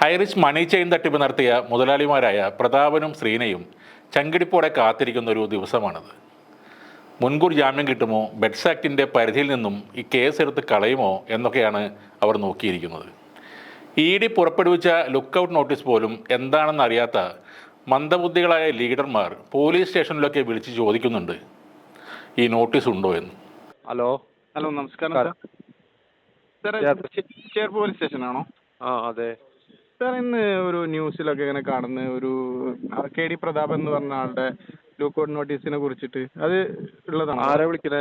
ഹൈറിച്ച് മണി chain തട്ടിപ്പ് നടത്തിയ മുതലാളിമാരായ പ്രതാപനും ശ്രീനയും ചങ്കിടിപ്പോടെ കാത്തിരിക്കുന്ന ഒരു ദിവസമാണിത്. മുൻകൂർ ജാമ്യം കിട്ടുമോ? ബെഡ്സ് ആക്ടിന്റെ പരിധിയിൽ നിന്നും ഈ കേസ് എടുത്ത് കളയുമോ? എന്നൊക്കെയാണ് അവർ നോക്കിയിരിക്കുന്നത്. ഇ ഡി പുറപ്പെടുവിച്ച ലുക്കൗട്ട് നോട്ടീസ് പോലും എന്താണെന്ന് അറിയാത്ത മന്ദബുദ്ധികളായ ലീഡർമാർ പോലീസ് സ്റ്റേഷനിലൊക്കെ വിളിച്ച് ചോദിക്കുന്നുണ്ട്. ഈ നോട്ടീസ് ഉണ്ടോ എന്ന്. ഹലോ. ഹലോ നമസ്കാരം. സാർ. പോലീസ് സ്റ്റേഷനാണോ? ആ അതെ. സാർ ഇന്ന് ഒരു ന്യൂസിലൊക്കെ ഇങ്ങനെ കാണുന്ന ഒരു കെ ഡി പ്രതാപ് എന്ന് പറഞ്ഞ ആളുടെ ലൂക്കൗട്ട് നോട്ടീസിനെ കുറിച്ചിട്ട്. അത് ഉള്ളതാണ്? ആരാ വിളിക്കണേ?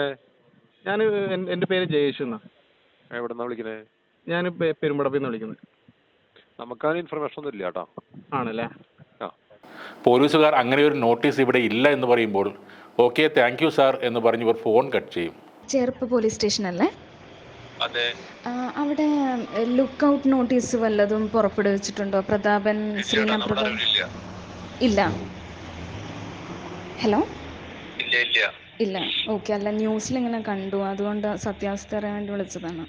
ഞാൻ എന്റെ പേര് ജയേഷ് എന്നാ. എവിടെന്നാ വിളിക്കണേ? ഞാൻ പെരുമ്പടപ്പിൽ നിന്ന് വിളിക്കുന്നത് നമുക്ക് ഇൻഫർമേഷൻ ഒന്നും ഇല്ല കേട്ടോ ആണല്ലേ പോലീസുകാർ അങ്ങനെ ഒരു നോട്ടീസ് ഇവിടെ ഇല്ല എന്ന് പറയുമ്പോൾ ഓക്കെ താങ്ക് യു സാർ എന്ന് പറഞ്ഞ് ഇവർ ഫോൺ കട്ട് ചെയ്യും. ചേർപ്പ് പോലീസ് സ്റ്റേഷൻ അല്ലേ അവിടെ ലുക്ക് ഔട്ട് നോട്ടീസ് വല്ലതും പുറപ്പെടുവിച്ചിട്ടുണ്ടോ പ്രതാപൻ ശ്രീന പ്രതാപൻ? ഇല്ല. ഹലോ? ഇല്ല ഇല്ല. ഇല്ല. ഓക്കെ അല്ല ന്യൂസിൽ ഇങ്ങനെ കണ്ടു. അതുകൊണ്ട് സത്യാവസ്ഥ അറിയാൻ വേണ്ടി വിളിച്ചതാണ്.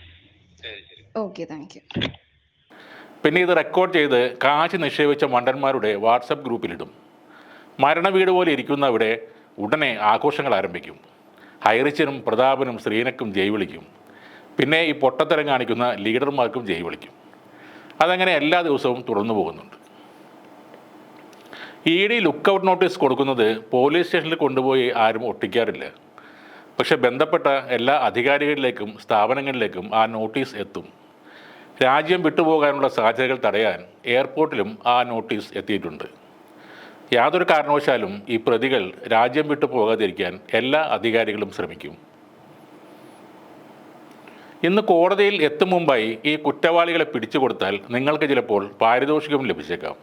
Okay thank you. പിന്നെ ഇത് റെക്കോർഡ് ചെയ്ത് കാശ് നിക്ഷേപിച്ച മണ്ടന്മാരുടെ വാട്സപ്പ് ഗ്രൂപ്പിലിടും. മരണ വീട് പോലെ ഇരിക്കുന്ന അവിടെ ഉടനെ ആഘോഷങ്ങൾ ആരംഭിക്കും. ഹൈറിച്ചിനും പ്രതാപനും ശ്രീനക്കും ജയ് വിളിക്കും. പിന്നെ ഈ പൊട്ടത്തരം കാണിക്കുന്ന ലീഡർമാർക്കും ജയ് വിളിക്കും. അതങ്ങനെ എല്ലാ ദിവസവും തുടർന്നു പോകുന്നുണ്ട്. ഇ ഡി ലുക്കൗട്ട് നോട്ടീസ് കൊടുക്കുന്നത് പോലീസ് സ്റ്റേഷനിൽ കൊണ്ടുപോയി ആരും ഒട്ടിക്കാറില്ല. പക്ഷെ ബന്ധപ്പെട്ട എല്ലാ അധികാരികളിലേക്കും സ്ഥാപനങ്ങളിലേക്കും ആ നോട്ടീസ് എത്തും. രാജ്യം വിട്ടുപോകാനുള്ള സാധ്യതകൾ തടയാൻ എയർപോർട്ടിലും ആ നോട്ടീസ് എത്തിയിട്ടുണ്ട്. യാതൊരു കാരണവശാലും ഈ പ്രതികൾ രാജ്യം വിട്ടു പോകാതിരിക്കാൻ എല്ലാ അധികാരികളും ശ്രമിക്കും. ഇന്ന് കോടതിയിൽ എത്തും മുമ്പായി ഈ കുറ്റവാളികളെ പിടിച്ചു കൊടുത്താൽ നിങ്ങൾക്ക് ചിലപ്പോൾ പാരിതോഷികം ലഭിച്ചേക്കാം.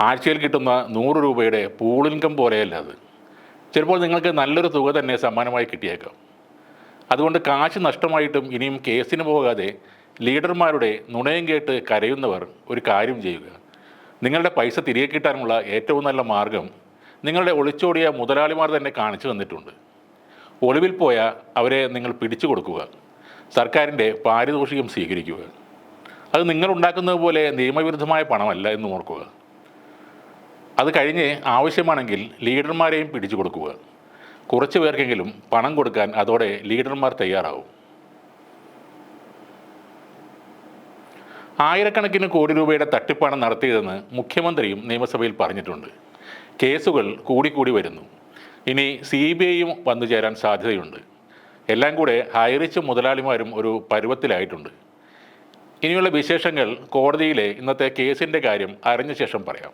ആഴ്ചയിൽ കിട്ടുന്ന നൂറ് രൂപയുടെ പൂളിൻകം പോലെയല്ല അത്. ചിലപ്പോൾ നിങ്ങൾക്ക് നല്ലൊരു തുക തന്നെ സമ്മാനമായി കിട്ടിയേക്കാം. അതുകൊണ്ട് കാശ് നഷ്ടമായിട്ടും ഇനിയും കേസിന് പോകാതെ ലീഡർമാരുടെ നുണയം കേട്ട് കരയുന്നവർ ഒരു കാര്യം ചെയ്യുക. നിങ്ങളുടെ പൈസ തിരികെ കിട്ടാനുള്ള ഏറ്റവും നല്ല മാർഗം നിങ്ങളുടെ ഒളിച്ചോടിയ മുതലാളിമാർ തന്നെ കാണിച്ചു തന്നിട്ടുണ്ട്. ഒളിവിൽ പോയ അവരെ നിങ്ങൾ പിടിച്ചു കൊടുക്കുക. സർക്കാരിന്റെ പാരിതോഷികം സ്വീകരിക്കുക. അത് നിങ്ങളുണ്ടാക്കുന്നത് പോലെ നിയമവിരുദ്ധമായ പണമല്ല എന്ന് ഓർക്കുക. അത് കഴിഞ്ഞ് ആവശ്യമാണെങ്കിൽ ലീഡർമാരെയും പിടിച്ചു കൊടുക്കുക. കുറച്ച് പേർക്കെങ്കിലും പണം കൊടുക്കാൻ അതോടെ ലീഡർമാർ തയ്യാറാവും. ആയിരക്കണക്കിന് കോടി രൂപയുടെ തട്ടിപ്പാണ് നടത്തിയതെന്ന് മുഖ്യമന്ത്രിയും നിയമസഭയിൽ പറഞ്ഞിട്ടുണ്ട്. കേസുകൾ കൂടിക്കൂടി വരുന്നു. ഇനി സി ബി ഐയും വന്നു ചേരാൻ സാധ്യതയുണ്ട്. എല്ലാം കൂടെ ഹൈറിച്ച് മുതലാളിമാരും ഒരു പരുവത്തിലായിട്ടുണ്ട്. ഇനിയുള്ള വിശേഷങ്ങൾ കോടതിയിലെ ഇന്നത്തെ കേസിന്റെ കാര്യം അറിഞ്ഞ ശേഷം പറയാം.